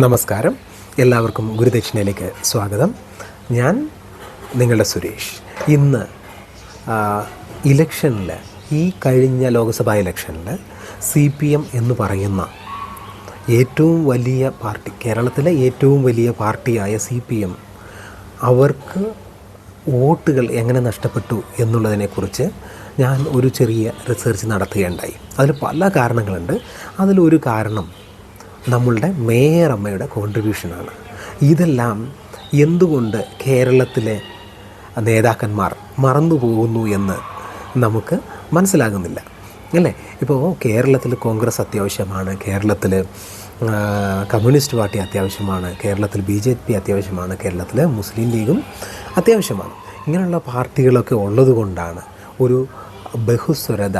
നമസ്കാരം. എല്ലാവർക്കും ഗുരുദക്ഷിണയിലേക്ക് സ്വാഗതം. ഞാൻ നിങ്ങളുടെ സുരേഷ്. ഇന്ന് ഇലക്ഷനിൽ ഈ കഴിഞ്ഞ ലോക്സഭാ ഇലക്ഷനിൽ സി പി എം എന്ന് പറയുന്ന ഏറ്റവും വലിയ പാർട്ടി കേരളത്തിലെ ഏറ്റവും വലിയ പാർട്ടിയായ സി പി എം അവർക്ക് വോട്ടുകൾ എങ്ങനെ നഷ്ടപ്പെട്ടു എന്നുള്ളതിനെക്കുറിച്ച് ഞാൻ ഒരു ചെറിയ റിസർച്ച് നടത്തുകയുണ്ടായി. അതിൽ പല കാരണങ്ങളുണ്ട്. അതിലൊരു കാരണം നമ്മളുടെ മേയർ അമ്മയുടെ കോൺട്രിബ്യൂഷനാണ് ഇതെല്ലാം എന്തുകൊണ്ട് കേരളത്തിലെ നേതാക്കന്മാർ മറന്നു പോകുന്നു എന്ന് നമുക്ക് മനസ്സിലാകുന്നില്ല. അല്ലേ? ഇപ്പോൾ കേരളത്തിൽ കോൺഗ്രസ് അത്യാവശ്യമാണ് കേരളത്തിൽ കമ്മ്യൂണിസ്റ്റ് പാർട്ടി അത്യാവശ്യമാണ് കേരളത്തിൽ ബി ജെ പി അത്യാവശ്യമാണ് കേരളത്തിൽ മുസ്ലിം ലീഗും അത്യാവശ്യമാണ്. ഇങ്ങനെയുള്ള പാർട്ടികളൊക്കെ ഉള്ളതുകൊണ്ടാണ് ഒരു ബഹുസ്വരത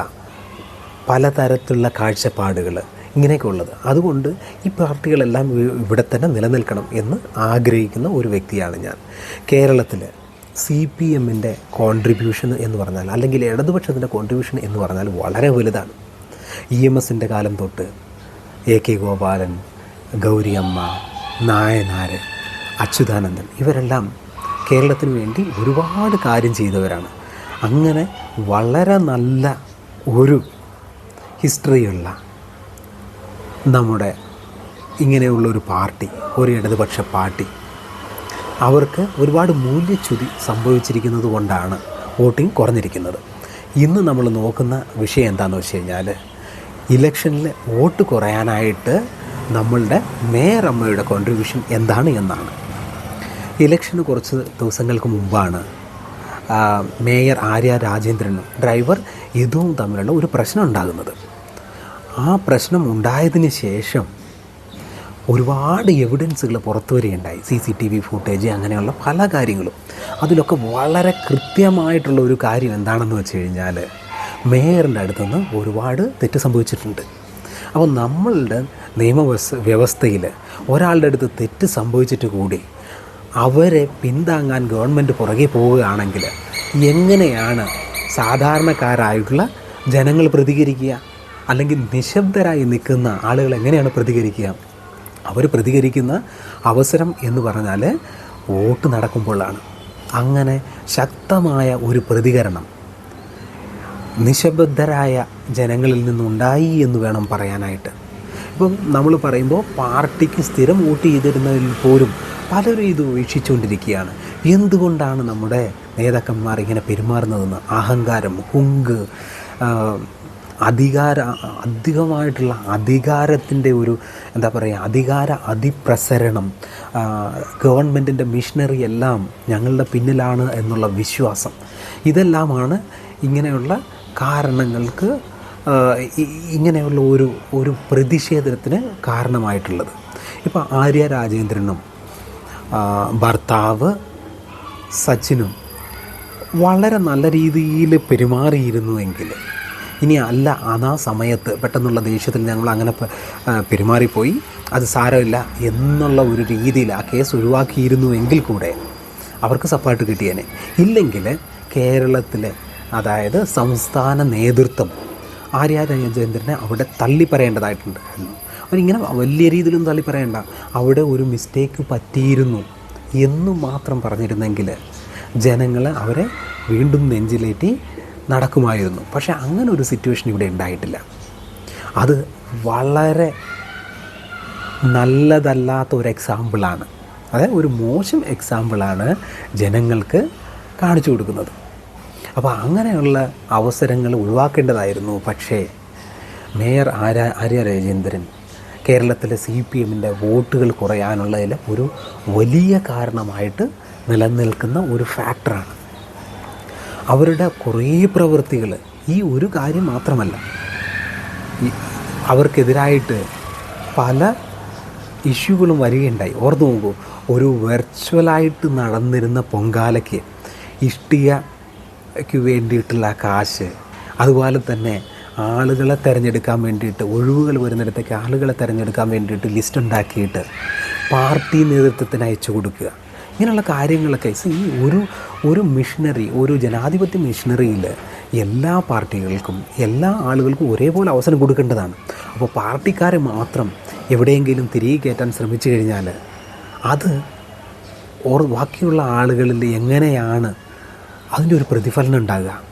പലതരത്തിലുള്ള കാഴ്ചപ്പാടുകൾ ഇങ്ങനെയൊക്കെ ഉള്ളത് അതുകൊണ്ട് ഈ പാർട്ടികളെല്ലാം ഇവിടെ തന്നെ നിലനിൽക്കണം എന്ന് ആഗ്രഹിക്കുന്ന ഒരു വ്യക്തിയാണ് ഞാൻ. കേരളത്തിൽ സി പി എമ്മിന്റെ കോൺട്രിബ്യൂഷൻ എന്ന് പറഞ്ഞാൽ അല്ലെങ്കിൽ ഇടതുപക്ഷത്തിന്റെ കോൺട്രിബ്യൂഷൻ എന്ന് പറഞ്ഞാൽ വളരെ വലുതാണ്. ഇ എം എസിന്റെ കാലം തൊട്ട് എ കെ ഗോപാലൻ ഗൗരിയമ്മ നായനാർ അച്യുതാനന്ദൻ ഇവരെല്ലാം കേരളത്തിന് വേണ്ടി ഒരുപാട് കാര്യം ചെയ്തവരാണ്. അങ്ങനെ വളരെ നല്ല ഒരു ഹിസ്റ്ററിയുള്ള നമ്മുടെ ഇങ്ങനെയുള്ളൊരു പാർട്ടി ഒരു ഇടതുപക്ഷ പാർട്ടി അവർക്ക് ഒരുപാട് മൂല്യച്യുതി സംഭവിച്ചിരിക്കുന്നത് കൊണ്ടാണ് വോട്ടിംഗ് കുറഞ്ഞിരിക്കുന്നത്. ഇന്ന് നമ്മൾ നോക്കുന്ന വിഷയം എന്താണെന്ന് വെച്ച് കഴിഞ്ഞാൽ ഇലക്ഷനിൽ വോട്ട് കുറയാനായിട്ട് നമ്മളുടെ മേയറമ്മയുടെ കോൺട്രിബ്യൂഷൻ എന്താണ് എന്നാണ്. ഇലക്ഷന് കുറച്ച് ദിവസങ്ങൾക്ക് മുമ്പാണ് മേയർ ആര്യ രാജേന്ദ്രനും ഡ്രൈവർ ഇതും തമ്മിലുള്ള ഒരു പ്രശ്നം ഉണ്ടാകുന്നത്. ആ പ്രശ്നം ഉണ്ടായതിന് ശേഷം ഒരുപാട് എവിഡൻസുകൾ പുറത്തു വരികയുണ്ടായി. C C T V footage അങ്ങനെയുള്ള പല കാര്യങ്ങളും. അതിലൊക്കെ വളരെ കൃത്യമായിട്ടുള്ള ഒരു കാര്യം എന്താണെന്ന് വെച്ച് കഴിഞ്ഞാൽ മേയറിന്റെ അടുത്തുനിന്ന് ഒരുപാട് തെറ്റ് സംഭവിച്ചിട്ടുണ്ട്. അപ്പോൾ നമ്മളുടെ നിയമവ്യവസ്ഥ വ്യവസ്ഥയിൽ ഒരാളുടെ അടുത്ത് തെറ്റ് സംഭവിച്ചിട്ട് കൂടി അവരെ പിന്താങ്ങാൻ ഗവൺമെന്റ് പുറകെ പോവുകയാണെങ്കിൽ എങ്ങനെയാണ് സാധാരണക്കാരായിട്ടുള്ള ജനങ്ങൾ പ്രതികരിക്കുക? അല്ലെങ്കിൽ നിശബ്ദരായി നിൽക്കുന്ന ആളുകൾ എങ്ങനെയാണ് പ്രതികരിക്കുക? അവർ പ്രതികരിക്കുന്ന അവസരം എന്ന് പറഞ്ഞാൽ വോട്ട് നടക്കുമ്പോഴാണ്. അങ്ങനെ ശക്തമായ ഒരു പ്രതികരണം നിശബ്ദരായ ജനങ്ങളിൽ നിന്നുണ്ടായി എന്ന് വേണം പറയാനായിട്ട്. ഇപ്പം നമ്മൾ പറയുമ്പോൾ പാർട്ടിക്ക് സ്ഥിരം വോട്ട് ചെയ്തിരുന്നതിൽ പോലും പലരും ഇത് വീക്ഷിച്ചുകൊണ്ടിരിക്കുകയാണ് എന്തുകൊണ്ടാണ് നമ്മുടെ നേതാക്കന്മാർ ഇങ്ങനെ പെരുമാറുന്നതെന്ന്? അഹങ്കാരം ഹുങ്ക് ആ, അധികാര അധികമായിട്ടുള്ള അധികാരത്തിന്റെ ഒരു എന്താ പറയുക അധികാര അതിപ്രസരണം ഗവൺമെന്റിന്റെ മിഷനറി എല്ലാം ഞങ്ങളുടെ പിന്നിലാണ് എന്നുള്ള വിശ്വാസം. ഇതെല്ലാമാണ് ഇങ്ങനെയുള്ള കാരണങ്ങൾക്ക് ഇങ്ങനെയുള്ള ഒരു ഒരു പ്രതിഷേധത്തിന് കാരണമായിട്ടുള്ളത്. ഇപ്പോൾ ആര്യ രാജേന്ദ്രനും ഭർത്താവ് സച്ചിനും വളരെ നല്ല രീതിയിൽ പെരുമാറിയിരുന്നുവെങ്കിൽ ഇനി അല്ല അതാ സമയത്ത്. പെട്ടെന്നുള്ള ദേഷ്യത്തിൽ ഞങ്ങൾ അങ്ങനെ പെരുമാറിപ്പോയി. അത് സാരമില്ല എന്നുള്ള ഒരു രീതിയിൽ ആ കേസ് ഒഴിവാക്കിയിരുന്നു എങ്കിൽ കൂടെ അവർക്ക് സപ്പോർട്ട് കിട്ടിയേനെ. ഇല്ലെങ്കിൽ കേരളത്തിലെ അതായത് സംസ്ഥാന നേതൃത്വം ആര്യ രാജേന്ദ്രനെ അവിടെ തള്ളി പറയേണ്ടതായിട്ടുണ്ടായിരുന്നു അവരിങ്ങനെ വലിയ രീതിയിലൊന്നും തള്ളി പറയണ്ട അവിടെ ഒരു മിസ്റ്റേക്ക് പറ്റിയിരുന്നു എന്ന് മാത്രം പറഞ്ഞിരുന്നെങ്കിൽ ജനങ്ങൾ അവരെ വീണ്ടും നെഞ്ചിലേറ്റി നടക്കുമായിരുന്നു. പക്ഷേ അങ്ങനെ ഒരു സിറ്റുവേഷൻ ഇവിടെ ഉണ്ടായിട്ടില്ല. അത് വളരെ നല്ലതല്ലാത്ത ഒരു എക്സാമ്പിളാണ് അതായത് ഒരു മോശം എക്സാമ്പിളാണ് ജനങ്ങൾക്ക് കാണിച്ചു കൊടുക്കുന്നത്. അപ്പോൾ അങ്ങനെയുള്ള അവസരങ്ങൾ ഒഴിവാക്കേണ്ടതായിരുന്നു. പക്ഷേ മേയർ ആര്യ ആര്യ രാജേന്ദ്രൻ കേരളത്തിലെ സി പി എമ്മിന്റെ വോട്ടുകൾ കുറയാനുള്ളതിൽ ഒരു വലിയ കാരണമായിട്ട് നിലനിൽക്കുന്ന ഒരു ഫാക്ടറാണ് അവരുടെ കുറേ പ്രവൃത്തികൾ ഈ ഒരു കാര്യം മാത്രമല്ല. അവർക്കെതിരായിട്ട് പല ഇഷ്യൂകളും വരികയുണ്ടായി. ഓർത്ത് നോക്കൂ ഒരു വെർച്വലായിട്ട് നടന്നിരുന്ന പൊങ്കാലയ്ക്ക് ഇഷ്ടികയ്ക്ക് വേണ്ടിയിട്ടുള്ള കാശ് അതുപോലെ തന്നെ ആളുകളെ തിരഞ്ഞെടുക്കാൻ വേണ്ടിയിട്ട് ഒഴിവുകൾ വരുന്നിടത്തേക്ക് ആളുകളെ തിരഞ്ഞെടുക്കാൻ വേണ്ടിയിട്ട് ലിസ്റ്റ് ഉണ്ടാക്കിയിട്ട് പാർട്ടി നേതൃത്വത്തിന് അയച്ചു കൊടുക്കുക. ഇങ്ങനെയുള്ള കാര്യങ്ങളൊക്കെ ഈ ഒരു ഒരു മിഷനറി ഒരു ജനാധിപത്യ മിഷനറിയിൽ എല്ലാ പാർട്ടികൾക്കും എല്ലാ ആളുകൾക്കും ഒരേപോലെ അവസരം കൊടുക്കേണ്ടതാണ്. അപ്പോൾ പാർട്ടിക്കാരെ മാത്രം എവിടെയെങ്കിലും തിരികെ കയറ്റാൻ ശ്രമിച്ചു കഴിഞ്ഞാൽ അത് ഓർ ബാക്കിയുള്ള ആളുകളിൽ എങ്ങനെയാണ് അതിന്റെ ഒരു പ്രതിഫലനം ഉണ്ടാകുക?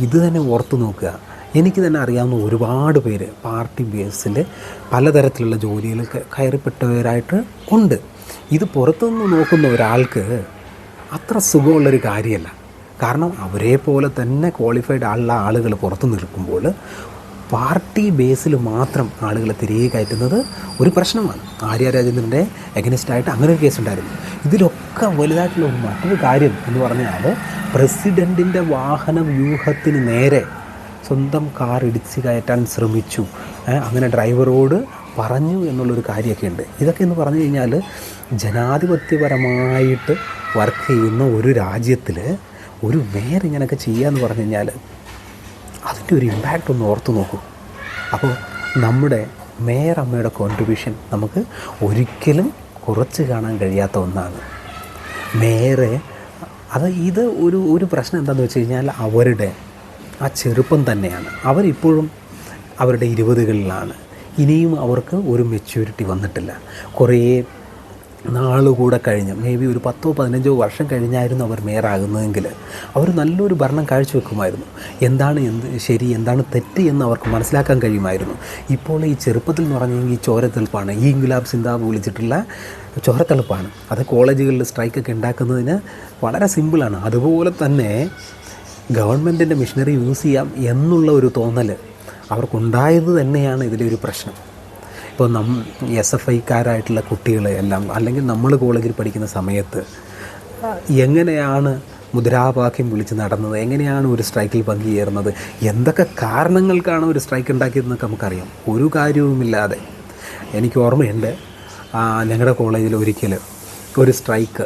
ഇത് തന്നെ ഓർത്തു നോക്കുക. എനിക്ക് തന്നെ അറിയാവുന്ന ഒരുപാട് പേര് പാർട്ടി ബേസിൽ പലതരത്തിലുള്ള ജോലിയിൽ കയറിപ്പെട്ടവരായിട്ട് ഉണ്ട്. ഇത് പുറത്തുനിന്ന് നോക്കുന്ന ഒരാൾക്ക് അത്ര സുഖമുള്ളൊരു കാര്യമല്ല. കാരണം അവരെ പോലെ തന്നെ ക്വാളിഫൈഡ് ആളുള്ള ആളുകൾ പുറത്തു നിൽക്കുമ്പോൾ പാർട്ടി ബേസിൽ മാത്രം ആളുകളെ തിരികെ കയറ്റുന്നത് ഒരു പ്രശ്നമാണ്. ആര്യ രാജേന്ദ്രന്റെ എഗനിസ്റ്റായിട്ട് അങ്ങനെ ഒരു കേസ് ഉണ്ടായിരുന്നു. ഇതിലൊക്കെ വലുതായിട്ടുള്ള മറ്റൊരു കാര്യം എന്ന് പറഞ്ഞാൽ പ്രസിഡന്റിന്റെ വാഹന വ്യൂഹത്തിന് നേരെ സ്വന്തം കാർ ഇടിച്ച് കയറ്റാൻ ശ്രമിച്ചു. അങ്ങനെ ഡ്രൈവറോട് പറഞ്ഞു എന്നുള്ളൊരു കാര്യമൊക്കെ ഉണ്ട് ഇതൊക്കെ എന്ന് പറഞ്ഞു കഴിഞ്ഞാൽ ജനാധിപത്യപരമായിട്ട് വർക്ക് ചെയ്യുന്ന ഒരു രാജ്യത്തിൽ ഒരു മേയർ ഇങ്ങനെയൊക്കെ ചെയ്യുക എന്ന് പറഞ്ഞു കഴിഞ്ഞാൽ അതിന്റെ ഒരു ഇമ്പാക്റ്റ് ഒന്ന് ഓർത്തു നോക്കൂ. അപ്പോൾ നമ്മുടെ മേയർ അമ്മയുടെ കോൺട്രിബ്യൂഷൻ നമുക്ക് ഒരിക്കലും കുറച്ച് കാണാൻ കഴിയാത്ത ഒന്നാണ്. മേയറെ അത് ഇത് ഒരു ഒരു പ്രശ്നം എന്താണെന്ന് വെച്ച് കഴിഞ്ഞാൽ അവരുടെ ആ ചെറുപ്പം തന്നെയാണ്. അവരിപ്പോഴും അവരുടെ ഇരുപതുകളിലാണ്. ഇനിയും അവർക്ക് ഒരു മെച്യൂരിറ്റി വന്നിട്ടില്ല. കുറേ നാളുകൂടെ കഴിഞ്ഞ് മേ ബി ഒരു പത്തോ പതിനഞ്ചോ വർഷം കഴിഞ്ഞായിരുന്നു അവർ മേയറാകുന്നതെങ്കിൽ അവർ നല്ലൊരു ഭരണം കാഴ്ചവെക്കുമായിരുന്നു. എന്താണ് എന്ത് ശരി എന്താണ് തെറ്റ് എന്ന് അവർക്ക് മനസ്സിലാക്കാൻ കഴിയുമായിരുന്നു. ഇപ്പോൾ ഈ ചെറുപ്പത്തിൽ എന്ന് പറഞ്ഞെങ്കിൽ ഈ ചോരത്തെളുപ്പാണ് ഈ ഗുലാബ് സിന്താബ് വിളിച്ചിട്ടുള്ള ചോരത്തെളുപ്പാണ് അത് കോളേജുകളിൽ സ്ട്രൈക്കൊക്കെ ഉണ്ടാക്കുന്നതിന് വളരെ സിമ്പിളാണ് അതുപോലെ തന്നെ ഗവൺമെന്റിന്റെ മിഷനറി യൂസ് ചെയ്യാം എന്നുള്ള ഒരു തോന്നൽ അവർക്കുണ്ടായത് തന്നെയാണ് ഇതിലൊരു പ്രശ്നം. ഇപ്പോൾ നം എസ് എഫ് ഐക്കാരായിട്ടുള്ള കുട്ടികളെ എല്ലാം അല്ലെങ്കിൽ നമ്മൾ കോളേജിൽ പഠിക്കുന്ന സമയത്ത് എങ്ങനെയാണ് മുദ്രാവാക്യം വിളിച്ച് നടന്നത്? എങ്ങനെയാണ് ഒരു സ്ട്രൈക്കിൽ പങ്കുചേർന്നത്? എന്തൊക്കെ കാരണങ്ങൾക്കാണ് ഒരു സ്ട്രൈക്ക് ഉണ്ടാക്കിയതെന്നൊക്കെ നമുക്കറിയാം. ഒരു കാര്യവുമില്ലാതെ. എനിക്ക് ഓർമ്മയുണ്ട് ഞങ്ങളുടെ കോളേജിൽ ഒരിക്കൽ ഒരു സ്ട്രൈക്ക്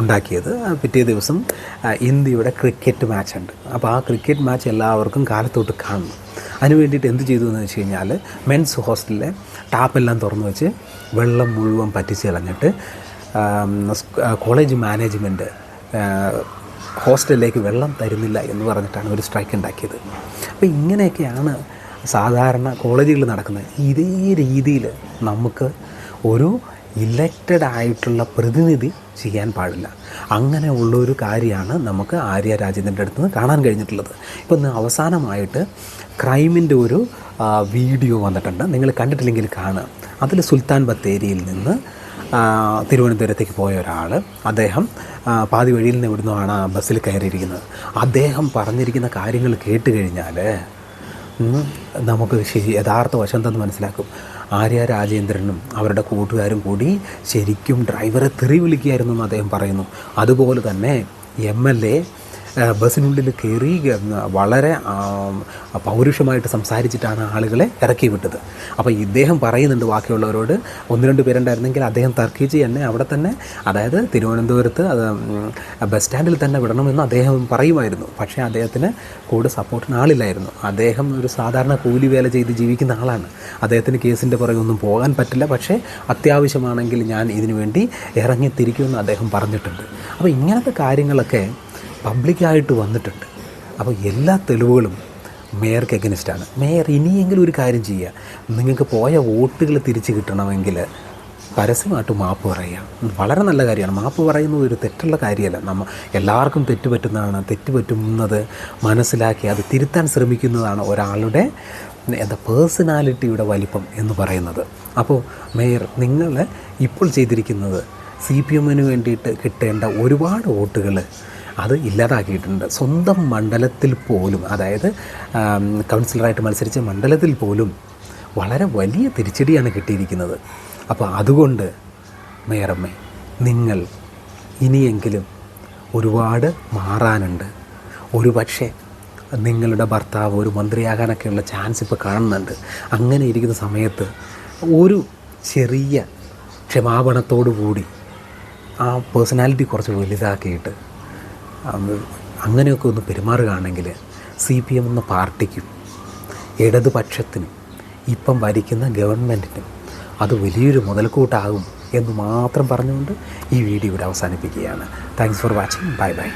ഉണ്ടാക്കിയത്. പിറ്റേ ദിവസം ഇന്ത്യയുടെ ക്രിക്കറ്റ് മാച്ചുണ്ട്. അപ്പോൾ ആ ക്രിക്കറ്റ് മാച്ച് എല്ലാവർക്കും കാലത്തോട്ട് കാണണം. അതിന് വേണ്ടിയിട്ട് എന്ത് ചെയ്തു എന്ന് വെച്ച് കഴിഞ്ഞാൽ മെൻസ് ഹോസ്റ്റലിലെ ടാപ്പെല്ലാം തുറന്നു വെച്ച് വെള്ളം മുഴുവൻ പറ്റിച്ച് കളഞ്ഞിട്ട് കോളേജ് മാനേജ്മെന്റ് ഹോസ്റ്റലിലേക്ക് വെള്ളം തരുന്നില്ല എന്ന് പറഞ്ഞിട്ടാണ് ഒരു സ്ട്രൈക്ക് ഉണ്ടാക്കിയത്. അപ്പോൾ ഇങ്ങനെയൊക്കെയാണ് സാധാരണ കോളേജുകളിൽ നടക്കുന്നത് ഇതേ രീതിയിൽ നമുക്ക് ഒരു ഇലക്റ്റഡ് ആയിട്ടുള്ള പ്രതിനിധി ചെയ്യാൻ പാടില്ല. അങ്ങനെ ഉള്ളൊരു കാര്യമാണ് നമുക്ക് ആര്യ രാജേന്ദ്രന്റെ അടുത്ത് നിന്ന് കാണാൻ കഴിഞ്ഞിട്ടുള്ളത്. ഇപ്പം അവസാനമായിട്ട് ക്രൈമിന്റെ ഒരു വീഡിയോ വന്നിട്ടുണ്ട്. നിങ്ങൾ കണ്ടിട്ടില്ലെങ്കിൽ കാണുക അതിൽ സുൽത്താൻ ബത്തേരിയിൽ നിന്ന് തിരുവനന്തപുരത്തേക്ക് പോയ ഒരാൾ. അദ്ദേഹം പാതി വഴിയിൽ നിന്ന് ഇവിടുന്ന് ആണ് ബസ്സിൽ കയറിയിരിക്കുന്നത്. അദ്ദേഹം പറഞ്ഞിരിക്കുന്ന കാര്യങ്ങൾ കേട്ട് കഴിഞ്ഞാൽ നമുക്ക് ശരി യഥാർത്ഥ വശം മനസ്സിലാക്കും. ആര്യ രാജേന്ദ്രനും അവരുടെ കൂട്ടുകാരും കൂടി ശരിക്കും ഡ്രൈവറെ തെറി വിളിക്കുകയായിരുന്നു എന്ന് അദ്ദേഹം പറയുന്നു. അതുപോലെ തന്നെ എം എൽ എ ബസ്സിനുള്ളിൽ കയറി വളരെ പൗരുഷമായിട്ട് സംസാരിച്ചിട്ടാണ് ആളുകളെ ഇറക്കി വിട്ടത്. അപ്പോൾ ഇദ്ദേഹം പറയുന്നുണ്ട് ബാക്കിയുള്ളവരോട് ഒന്ന് രണ്ട് പേരുണ്ടായിരുന്നെങ്കിൽ അദ്ദേഹം തർക്കിച്ച് എന്നെ അവിടെ തന്നെ അതായത് തിരുവനന്തപുരത്ത് അത് ബസ് സ്റ്റാൻഡിൽ തന്നെ വിടണമെന്ന് അദ്ദേഹം പറയുമായിരുന്നു. പക്ഷേ അദ്ദേഹത്തിന് കൂടെ സപ്പോർട്ടിന് ആളില്ലായിരുന്നു. അദ്ദേഹം ഒരു സാധാരണ കൂലി വേല ചെയ്ത് ജീവിക്കുന്ന ആളാണ്. അദ്ദേഹത്തിന് കേസിന്റെ പുറകെ ഒന്നും പോകാൻ പറ്റില്ല. പക്ഷേ അത്യാവശ്യമാണെങ്കിൽ ഞാൻ ഇതിനു വേണ്ടി ഇറങ്ങിത്തിരിക്കുമെന്ന് അദ്ദേഹം പറഞ്ഞിട്ടുണ്ട്. അപ്പോൾ ഇങ്ങനത്തെ കാര്യങ്ങളൊക്കെ പബ്ലിക്കായിട്ട് വന്നിട്ടുണ്ട്. അപ്പോൾ എല്ലാ തെളിവുകളും മേയർക്ക് എഗനിസ്റ്റാണ് മേയർ ഇനിയെങ്കിലും ഒരു കാര്യം ചെയ്യുക നിങ്ങൾക്ക് പോയ വോട്ടുകൾ തിരിച്ചു കിട്ടണമെങ്കിൽ പരസ്യമായിട്ട് മാപ്പ് പറയുക. വളരെ നല്ല കാര്യമാണ്. മാപ്പ് പറയുന്നത് ഒരു തെറ്റുള്ള കാര്യമല്ല. നമ്മൾ എല്ലാവർക്കും തെറ്റ് പറ്റുന്നതാണ്. തെറ്റ് പറ്റുന്നത് മനസ്സിലാക്കി അത് തിരുത്താൻ ശ്രമിക്കുന്നതാണ് ഒരാളുടെ എന്താ പേഴ്സണാലിറ്റിയുടെ വലിപ്പം എന്ന് പറയുന്നത്. അപ്പോൾ മേയർ നിങ്ങൾ ഇപ്പോൾ ചെയ്തിരിക്കുന്നത് സി പി എമ്മിന് വേണ്ടിയിട്ട് കിട്ടേണ്ട ഒരുപാട് വോട്ടുകൾ അത് ഇല്ലാതാക്കിയിട്ടുണ്ട്. സ്വന്തം മണ്ഡലത്തിൽ പോലും അതായത് കൗൺസിലറായിട്ട് മത്സരിച്ച മണ്ഡലത്തിൽ പോലും വളരെ വലിയ തിരിച്ചടിയാണ് കിട്ടിയിരിക്കുന്നത്. അപ്പോൾ അതുകൊണ്ട് മേയറമ്മേ നിങ്ങൾ ഇനിയെങ്കിലും ഒരുപാട് മാറാനുണ്ട്. ഒരു പക്ഷേ നിങ്ങളുടെ ഭർത്താവ് ഒരു മന്ത്രിയാകാനൊക്കെയുള്ള ചാൻസ് ഇപ്പോൾ കാണുന്നുണ്ട്. അങ്ങനെ ഇരിക്കുന്ന സമയത്ത് ഒരു ചെറിയ ക്ഷമാപണത്തോടു കൂടി ആ പേഴ്സണാലിറ്റി കുറച്ച് വലുതാക്കിയിട്ട് അങ്ങനെയൊക്കെ ഒന്ന് പെരുമാറുകയാണെങ്കിൽ സി പി എം എന്ന പാർട്ടിക്കും ഇടതുപക്ഷത്തിനും ഇപ്പം ഭരിക്കുന്ന ഗവൺമെന്റിനും അത് വലിയൊരു മുതൽക്കൂട്ടാകും എന്ന് മാത്രം പറഞ്ഞുകൊണ്ട് ഈ വീഡിയോ ഇവിടെ അവസാനിപ്പിക്കുകയാണ്. Thanks for watching bye bye